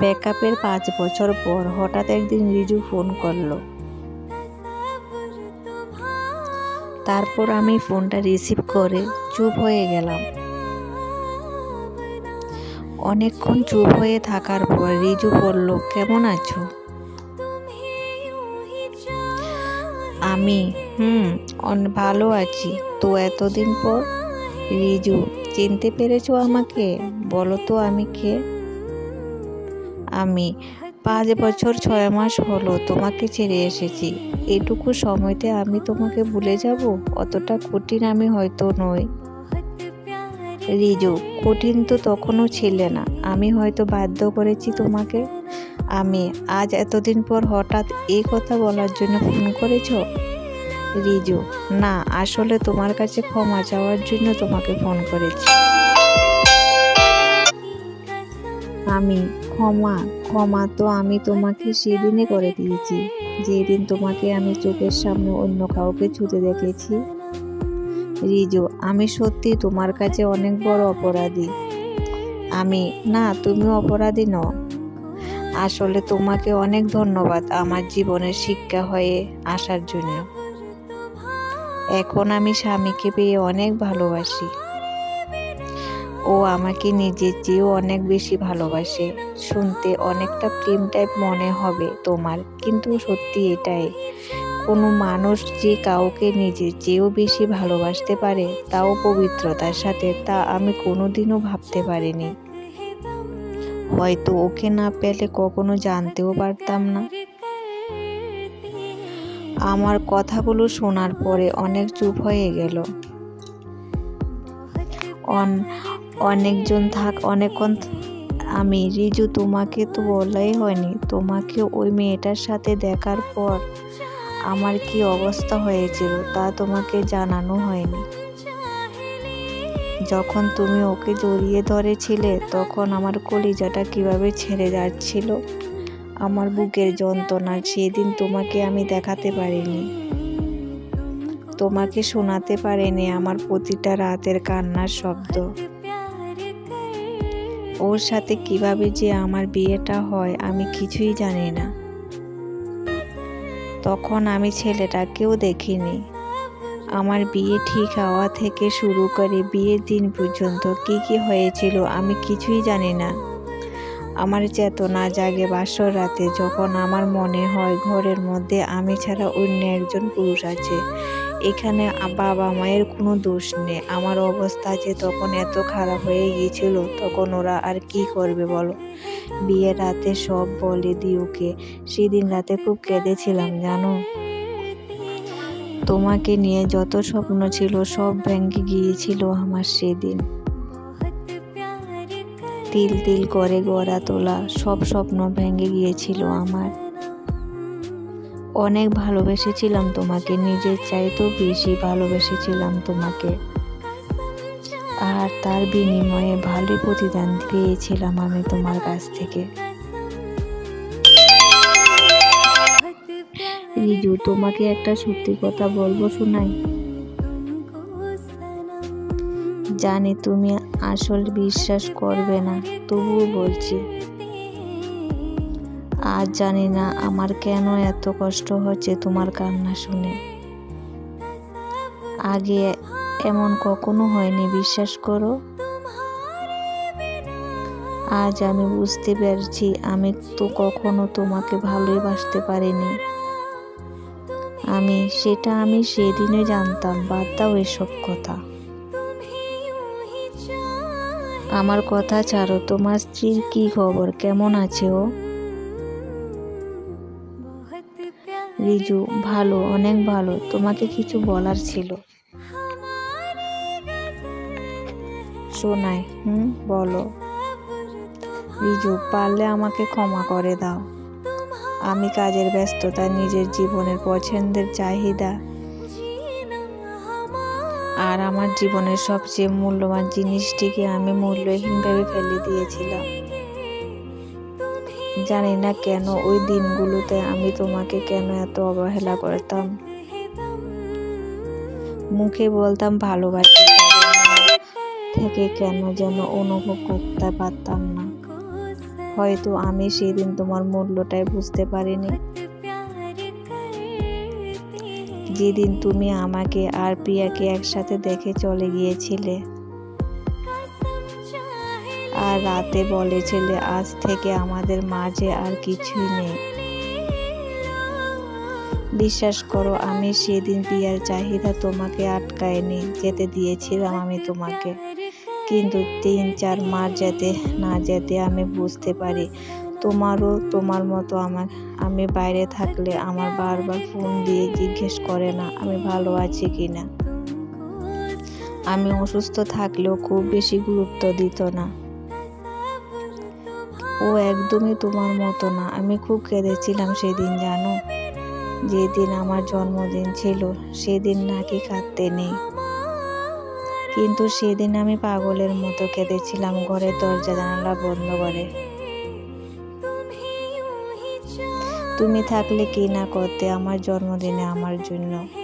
ব্যাকআপের পাঁচ বছর পর হঠাৎ একদিন রিজু ফোন করল। তারপর আমি ফোনটা রিসিভ করে চুপ হয়ে গেলাম। অনেকক্ষণ চুপ হয়ে থাকার পর রিজু বলল, কেমন আছো? আমি, হুম ভালো আছি। তো এতদিন পর রিজু, চিনতে পেরেছ আমাকে? বলো তো আমি কে? আমি। পাঁচ বছর ছয় মাস হলো, তোমাকে ছেড়ে এসেছি। এটুকু সময়তে আমি তোমাকে ভুলে যাব? অতটা কঠিন আমি হয়তো নই। রিজু, কঠিন তো তখনও ছিলে না। আমি হয়তো বাধ্য করেছি তোমাকে। আমি, আজ এতদিন পর হঠাৎ এই কথা বলার জন্য ফোন করেছ? রিজু, না, আসলে তোমার কাছে ক্ষমা চাওয়ার জন্য তোমাকে ফোন করেছি। আমি, ক্ষমা ক্ষমা তো আমি তোমাকে সেদিনে করে দিয়েছি। যেদিন তোমাকে আমি চোখের সামনে অন্য কাউকে ছুতে দেখেছি। রিজু, আমি সত্যি তোমার কাছে অনেক বড় অপরাধী। আমি, না, তুমি অপরাধী নও। আসলে তোমাকে অনেক ধন্যবাদ আমার জীবনের শিক্ষা হয়ে আসার জন্য। এখন আমি স্বামীকে পেয়ে অনেক ভালোবাসি। ও আমাকে নিজের চেয়েও অনেক বেশি ভালোবাসে। শুনতে অনেকটা প্রেম টাইপ মনে হবে তোমার, কিন্তু সত্যি এটাই। কোনো মানুষ যে কাউকে নিজের চেয়েও বেশি ভালোবাসতে পারে, তাও পবিত্রতার সাথে, তা আমি কোনোদিনও ভাবতে পারিনি। হয়তো ওকে না পেলে কখনো জানতেও পারতাম না। আমার কথাগুলো শোনার পরে অনেক চুপ হয়ে গেল। অন- অনেকজন থাক, অনেকক্ষণ আমি, রিজু তোমাকে তো বলাই হয়নি। তোমাকে ওই মেয়েটার সাথে দেখার পর আমার কি অবস্থা হয়েছিল তা তোমাকে জানানো হয়নি। যখন তুমি ওকে জড়িয়ে ধরেছিলে, তখন আমার কলিজাটা কীভাবে ছেড়ে যাচ্ছিল? আমার বুকের যন্ত্রণা, সেদিন তোমাকে আমি দেখাতে পারিনি। তোমাকে শোনাতে পারিনি আমার প্রতিটা রাতের কান্নার শব্দ। ওর সাথে কীভাবে যে আমার বিয়েটা হয় আমি কিছুই জানি না। তখন আমি ছেলেটাকেও দেখিনি। আমার বিয়ে ঠিক হওয়া থেকে শুরু করে বিয়ের দিন পর্যন্ত কি কি হয়েছিল আমি কিছুই জানি না। আমার চেতনা জাগে বাসর রাতে যখন আমার মনে হয় ঘরের মধ্যে আমি ছাড়া অন্য একজন পুরুষ আছে। এখানে বাবা মায়ের কোনো দোষ নেই। আমার অবস্থা যে তখন এত খারাপ হয়ে গিয়েছিল, তখন ওরা আর কি করবে বলো? বিয়ের রাতে সব বলে দি ওকে। সেদিন রাতে খুব কেঁদেছিলাম, জানো? তোমাকে নিয়ে যত স্বপ্ন ছিল, সব ভেঙে গিয়েছিল আমার সেদিন। তিল তিল করে গড়া তোলা, সব স্বপ্ন ভেঙে গিয়েছিল আমার। অনেক ভালোবেসেছিলাম তোমাকে, নিজের চাইতেও বেশি ভালোবেসেছিলাম তোমাকে। আর তার বিনিময়ে ভালোই প্রতিদান পেয়েছিলাম আমি তোমার কাছ থেকে। রিজু, তোমাকে একটা সত্যি কথা বলব শোনাই জানি তুমি আসল বিশ্বাস করবে না, তবুও বলছি। আজ জানি না আমার কেন এত কষ্ট হচ্ছে তোমার কান্না শুনে। আগে এমন কখনো হয়নি, বিশ্বাস করো। আজ আমি বুঝতে পারছি, আমি তো কখনো তোমাকে ভালোই বাসতে পারিনি। আমি, সেটা আমি সেদিনে জানতাম, বাদ দাও এসব কথা। আমার কথা ছাড়ো, তোমার স্ত্রীর কি খবর? কেমন আছে ও? রিজু, ভালো, অনেক ভালো, তোমাকে কিছু বলার ছিল। শোনাই হুম, বলো। রিজু, পারলে আমাকে ক্ষমা করে দাও। আমি কাজের ব্যস্ততা, নিজের জীবনের পছন্দের চাহিদা। আর আমার জীবনের সবচেয়ে মূল্যবান জিনিসটিকে আমি মূল্যহীনভাবে ফেলে দিয়েছিলাম। জানি না কেন ওই দিনগুলোতে আমি তোমাকে কেন এত অবহেলা করতাম। মুখে বলতাম ভালোবাসি থেকে কেন যেন অনুভব করতে পারতাম না। হয়তো আমি সেদিন তোমার মূল্যটাই বুঝতে পারিনি। যেদিন তুমি আমাকে আর প্রিয়াকে একসাথে দেখে চলে গিয়েছিলে আর রাতে বলে বলেছিলে আজ থেকে আমাদের মাঝে আর কিছুই নেই। বিশ্বাস করো, আমি সেদিন প্রিয়ার চাহিদা তোমাকে আটকায়নি, যেতে দিয়েছিলাম আমি তোমাকে। কিন্তু তিন, চার মাস যেতে না যেতে আমি বুঝতে পারি, তোমারও তোমার মতো আমার। আমি বাইরে থাকলে আমার বারবার ফোন দিয়ে জিজ্ঞেস করে না, আমি ভালো আছি কি না। আমি অসুস্থ থাকলেও খুব বেশি গুরুত্ব দিত না। ও একদমই তোমার মতো না। আমি খুব কেঁদেছিলাম সেদিন, জানো? যেদিন আমার জন্মদিন ছিল, সেদিন নাকি কাঁদতে নেই। কিন্তু সেদিন আমি পাগলের মতো কেঁদেছিলাম ঘরের দরজা, জানালা বন্ধ করে। তুমি থাকলে কি না করতে আমার জন্মদিনে আমার জন্য?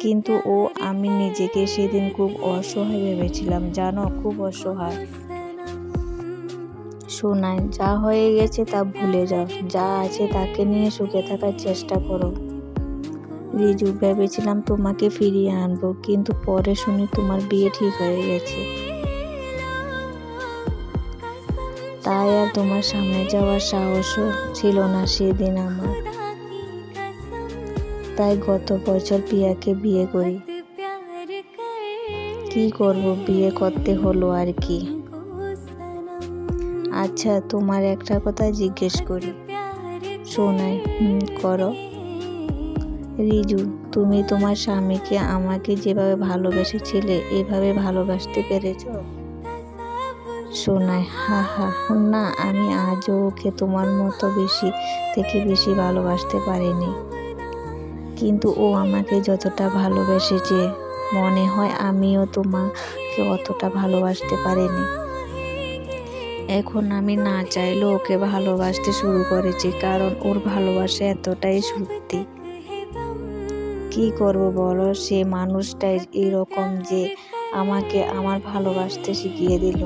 কিন্তু ও, আমি নিজেকে সেদিন খুব অসহায় ভেবেছিলাম, জানো? খুব অসহায়। শোনায় যা হয়ে গেছে তা ভুলে যাও। যা আছে তাকে নিয়ে সুখে থাকার চেষ্টা করো। রিজু, ভেবেছিলাম তোমাকে ফিরিয়ে আনব, কিন্তু পরে শুনি তোমার বিয়ে ঠিক হয়ে গেছে। তাই আর তোমার সামনে যাওয়ার সাহসও ছিল না সেদিন আমার। তাই গত বছর পিয়াকে বিয়ে করি। কি করব, বিয়ে করতে হলো আর কি? আচ্ছা তোমার একটা কথা জিজ্ঞেস করি। শোনাই হুম, করো। রিজু, তুমি তোমার স্বামীকে আমাকে যেভাবে ভালোবেসেছিলে, এভাবে ভালোবাসতে পেরেছ? শোনায় হা হা, না, আমি আজও ওকে তোমার মতো বেশি থেকে বেশি ভালোবাসতে পারিনি। কিন্তু ও আমাকে যতটা ভালোবেসেছে মনে হয় আমিও তোমাকে অতটা ভালোবাসতে পারিনি। এখন আমি না চাইলেও ওকে ভালোবাসতে শুরু করেছি, কারণ ওর ভালোবাসা এতটাই সত্যি। কি করব বলো? সে মানুষটাই এরকম যে আমাকে আমার ভালোবাসতে শিখিয়ে দিল।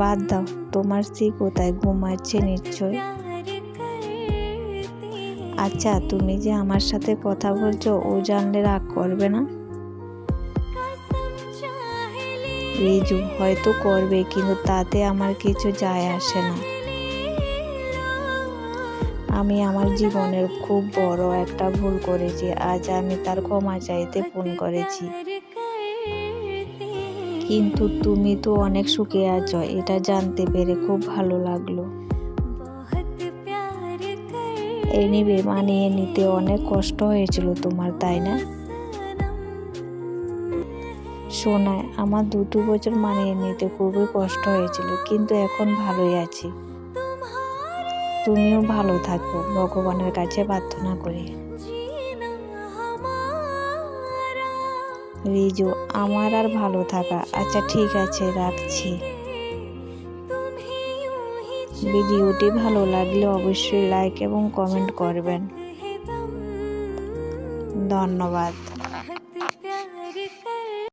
বাদ দাও, তোমার স্ত্রী কোথায়? ঘুমাচ্ছে নিশ্চয়। আচ্ছা তুমি যে আমার সাথে কথা বলছো, ও জানলে রাগ করবে না? রিজু, হয়তো করবে, কিন্তু তাতে আমার কিছু যায় আসে না। আমি আমার জীবনের খুব বড় একটা ভুল করেছি, আজ আমি তার ক্ষমা চাইতে ফোন করেছি। কিন্তু তুমি তো অনেক সুখে আছো, এটা জানতে পেরে খুব ভালো লাগল। এই নিবে মানিয়ে নিতে অনেক কষ্ট হয়েছিল তোমার, তাই না? শোনায় আমার দুটো বছর মানিয়ে নিতে খুবই কষ্ট হয়েছিল, কিন্তু এখন ভালোই আছি। তুমিও ভালো থাকো, ভগবানের কাছে প্রার্থনা করি। রিজু, আমার আর ভালো থাকা। আচ্ছা ঠিক আছে, রাখছি। ভিডিওটি ভালো লাগলে অবশ্যই লাইক এবং কমেন্ট করবেন। ধন্যবাদ।